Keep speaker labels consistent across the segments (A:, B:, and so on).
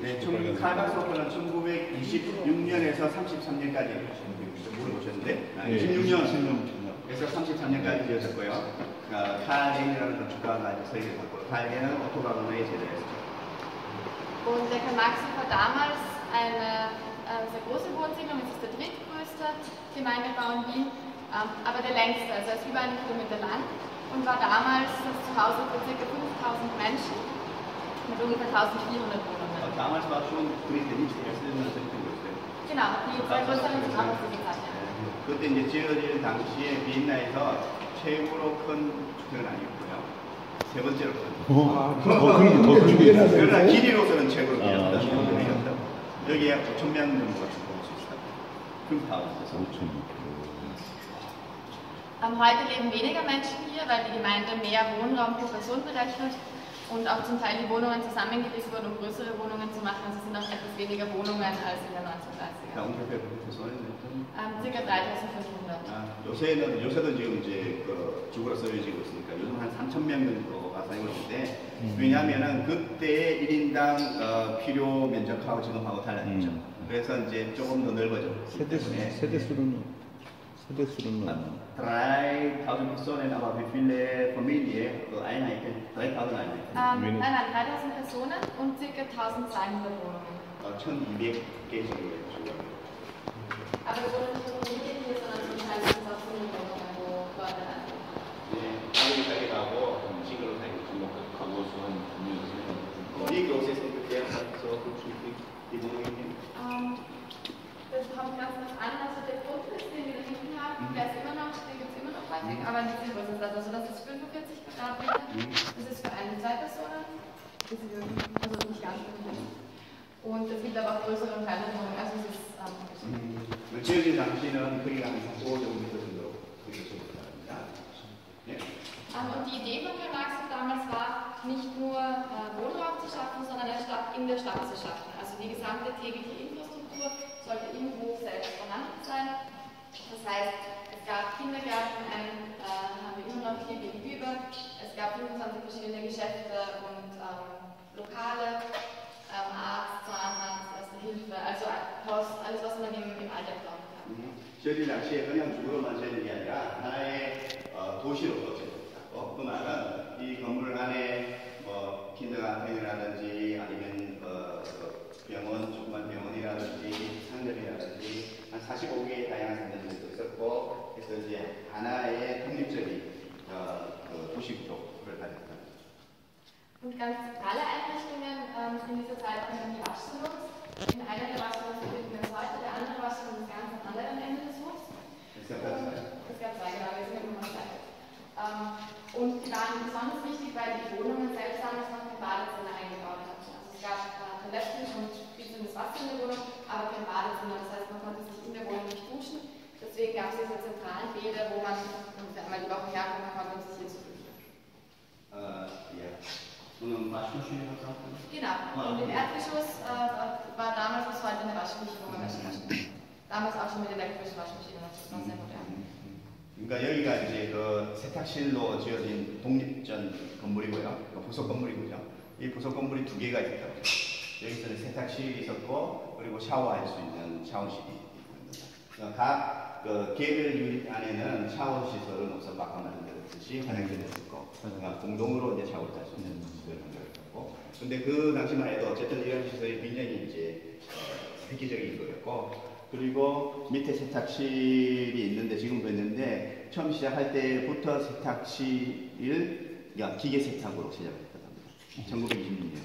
A: 네, 총 칼바소프는 1926년에서 33년까지 물어보셨는데 아,
B: 예,
A: 26년 에서 33년까지 지어졌고요. 어, 칼렌이라는 건축가가 설계를 받고 칼렌은 오토바로너에 제작했습니다.
C: Und der Karl-Marx-Hof war damals eine äh, sehr große Wohnsiedlung, es ist der drittgrößte Gemeindebau in Wien, ähm, aber der längste, also er ist über einen Kilometer lang und war damals das Zuhause für ca. 5000 Menschen mit ungefähr 1400 Wohnungen.
A: 어, damals war schon 그리스도인이 제작했으면 설계했어요.
C: Genau, die zwei größeren sind auch aus dieser Zeit. ja.
A: 그때 이제 지어질 당시에 비엔나에서 최고로 큰 주택은 아니었고요. 세 번째로 큰.
B: 어, 그럼 더 그쪽에
A: 그러나 길이로서는 최고로
B: 아,
A: 길었다.
B: 아.
A: 여기에 5천 명 정도가 죽어올 수 있어요. 큰 타운에서.
B: 5천
C: Ähm, heute leben weniger Menschen hier, weil die Gemeinde mehr Wohnraum pro Person berechnet und auch zum Teil die Wohnungen zusammengelegt wurden, um größere Wohnungen zu machen. Also es sind auch etwas weniger Wohnungen als in den 1930er.
A: 자, ungefähr 그렇게 소리는
C: Ähm, ca. 3500.
A: 아, 요새는 요새도 지금 이제 그 주거로 쓰여지고 있으니까 요즘 한 3천 명 정도가 살고 있는데 왜냐하면은 그때 1인당 어, 필요 면적하고 지금하고 달라졌죠.
B: 음.
A: 그래서 이제 조금 더 넓어졌기
B: 세대 수
A: 때문에
B: 세대 수는 sind das für eine
A: Nummer? 3000 Personen, aber wie viele Familien oder also Einheiten? 3000 Einheiten?
C: Ähm, nein, nein, 3000 Personen und ca. 1200 Wohnungen.
A: 1200 Gäste.
C: Aber wir wollen nicht nur Familien hier, sondern zum Teil sind es auch Wohnungen. das ist irgendwie- also nicht ganz 45. Und es gibt aber auch größere und kleinere Wohnungen, also es ist ähm, unterschiedlich.
A: 음, 지어진 당시는 크기가 한 5.5m 정도 되겠습니다. 예.
C: Ähm, und die Idee von Karl Marx damals war, nicht nur äh, Wohnraum zu schaffen, sondern eine Stadt in der Stadt zu schaffen. Also die gesamte tägliche Infrastruktur sollte im Hof selbst vorhanden sein. Das heißt, es gab Kindergärten, einen äh, haben wir immer noch hier gegenüber. Es gab 25 verschiedene Geschäfte
A: 음, 지어진 당시에 그냥 주거로만 지어진 게 아니라 하나의 어, 도시로. 어, 그 말은 이 건물 안에 뭐 킨더가텐이라든지 아니면 어, 그 병원, 조그만 병원이라든지 상점이라든지 한 45개의 다양한 상점들도 있었고 그래서 이제 하나의 독립적인 어, 그 도시 구조를 가졌다.
C: Und ganz zentrale Einrichtungen ähm, in dieser Zeit waren die Waschsalons. In einer der Waschsalons weil die Wohnungen selbst damals noch kein Badezimmer eingebaut hatten. Also es gab äh, Toiletten und fließendes Wasser in der Wohnung, aber kein Badezimmer. Das heißt, man konnte sich in der Wohnung nicht duschen. Deswegen gab es diese zentralen Bäder, wo man einmal die Woche herkommen konnte, um sich hier zu duschen.
A: Äh, ja. Und eine Waschmaschine was auch
C: Genau. Ah, und im Erdgeschoss äh, war damals bis heute eine Waschmaschine, wo man mhm. waschen kann. Damals auch schon mit elektrischen Waschmaschinen.
A: 그러니까 여기가 이제 그 세탁실로 지어진 독립전 건물이고요. 그 부속 건물이고요. 이 부속 건물이 두 개가 있다고. 여기서는 세탁실이 있었고 그리고 샤워할 수 있는 샤워실이 있습니다. 그러니까 각 그 개별 유닛 안에는 샤워 시설은 우선 아까 말씀드렸듯이 화장실이 있었고 그러니까 공동으로 이제 샤워를 할 수 있는 시설을 만들었고 근데 그 당시만 해도 어쨌든 이런 시설이 굉장히 이제 어, 획기적인 거였고 그리고 밑에 세탁실이 있는데 지금도 있는데 처음 시작할 때부터 세탁실을 그러니까 기계 세탁으로 시작했다고 합니다. 1926년.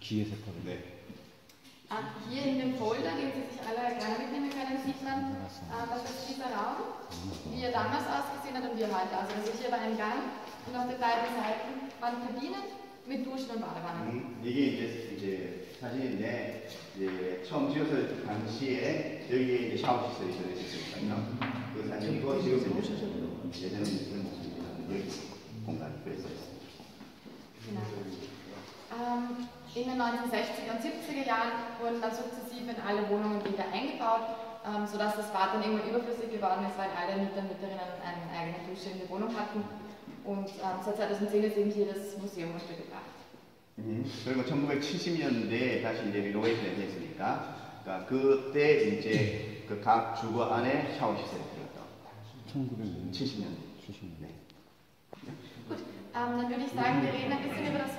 B: 기회 세탁을
A: 네.
C: Ah, hier in dem Folder, den Sie sich alle gerne mitnehmen können, sieht man, äh, das ist dieser Raum, wie er damals ausgesehen hat und wie er heute aussieht. Also hier war ein Gang und auf den beiden Seiten waren Kabinen und Badewannen.
A: 음, 이게 이제 이제 사진인데 이제 처음 지었을 당시에 여기에 이제 샤워 시설이 들어있었으니까요. 그 사진이고 지금 이제 예전에 이런 모습입니다. 여기 공간이 그래서 있습니다.
C: Ähm, in den 1960er und 70er Jahren wurden dann sukzessive in alle Wohnungen wieder eingebaut, ähm, sodass das Bad dann irgendwann überflüssig geworden ist, weil alle Mieter und Mieterinnen eine eigene Dusche in der Wohnung hatten. Und ähm, seit 2010 ist eben hier das Museum untergebracht.
A: 음, 그리고 1970년대에 다시 이제 리노베이션이 됐으니까, 그러니까 그때 이제 그 각 주거 안에 샤워 시설이 들어갔다.
B: 1970년.
A: 70년대.
B: 70년.
A: 네.
C: Gut, ähm, dann würde ich sagen, wir reden ein bisschen über das